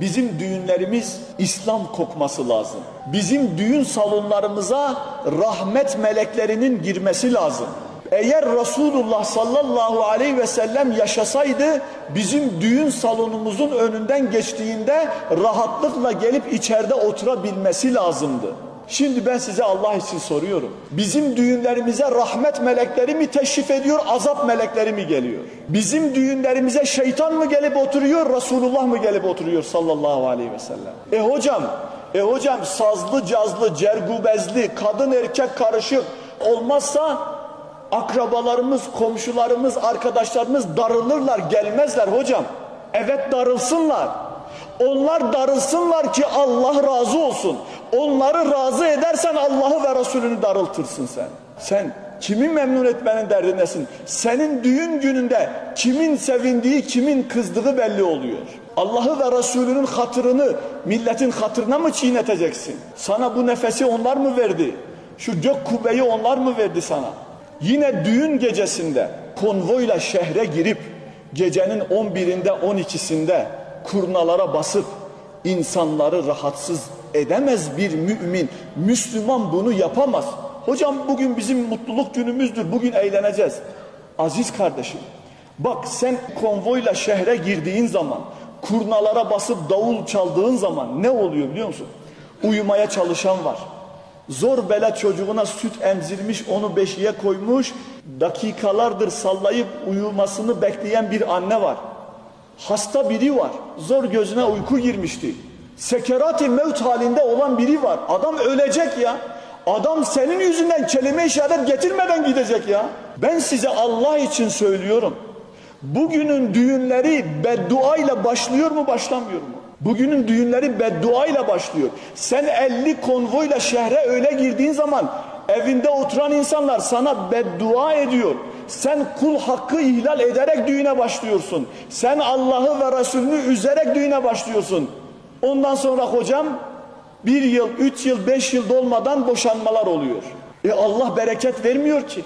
Bizim düğünlerimiz İslam kokması lazım. Bizim düğün salonlarımıza rahmet meleklerinin girmesi lazım. Eğer Resulullah sallallahu aleyhi ve sellem yaşasaydı bizim düğün salonumuzun önünden geçtiğinde rahatlıkla gelip içeride oturabilmesi lazımdı. Şimdi ben size Allah için soruyorum. Bizim düğünlerimize rahmet melekleri mi teşrif ediyor, azap melekleri mi geliyor? Bizim düğünlerimize şeytan mı gelip oturuyor, Resulullah mı gelip oturuyor sallallahu aleyhi ve sellem? E hocam, e hocam sazlı, cazlı, cergubezli, kadın erkek karışık olmazsa akrabalarımız, komşularımız, arkadaşlarımız darılırlar, gelmezler hocam. Evet darılsınlar. Onlar darılsınlar ki Allah razı olsun. Onları razı edersen Allah'ı ve Resulünü darıltırsın sen. Sen kimi memnun etmenin derdindesin? Senin düğün gününde kimin sevindiği, kimin kızdığı belli oluyor. Allah'ı ve Resulünün hatırını milletin hatırına mı çiğneteceksin? Sana bu nefesi onlar mı verdi? Şu gök kubbeyi onlar mı verdi sana? Yine düğün gecesinde konvoyla şehre girip gecenin 11'inde 12'sinde kurnalara basıp insanları rahatsız edemez bir mümin. Müslüman bunu yapamaz. Hocam bugün bizim mutluluk günümüzdür. Bugün eğleneceğiz. Aziz kardeşim bak sen konvoyla şehre girdiğin zaman kurnalara basıp davul çaldığın zaman ne oluyor biliyor musun? Uyumaya çalışan var. Zor bela çocuğuna süt emzirmiş onu beşiğe koymuş dakikalardır sallayıp uyumasını bekleyen bir anne var. Hasta biri var. Zor gözüne uyku girmişti. Sekerati mevt halinde olan biri var. Adam ölecek ya. Adam senin yüzünden kelime işaret getirmeden gidecek ya. Ben size Allah için söylüyorum. Bugünün düğünleri beddua ile başlıyor mu başlamıyor mu? Bugünün düğünleri beddua ile başlıyor. Sen 50 konvoyla şehre öyle girdiğin zaman evinde oturan insanlar sana beddua ediyor. Sen kul hakkı ihlal ederek düğüne başlıyorsun. Sen Allah'ı ve Resulünü üzerek düğüne başlıyorsun. Ondan sonra hocam bir yıl, üç yıl, beş yıl dolmadan boşanmalar oluyor. E Allah bereket vermiyor ki.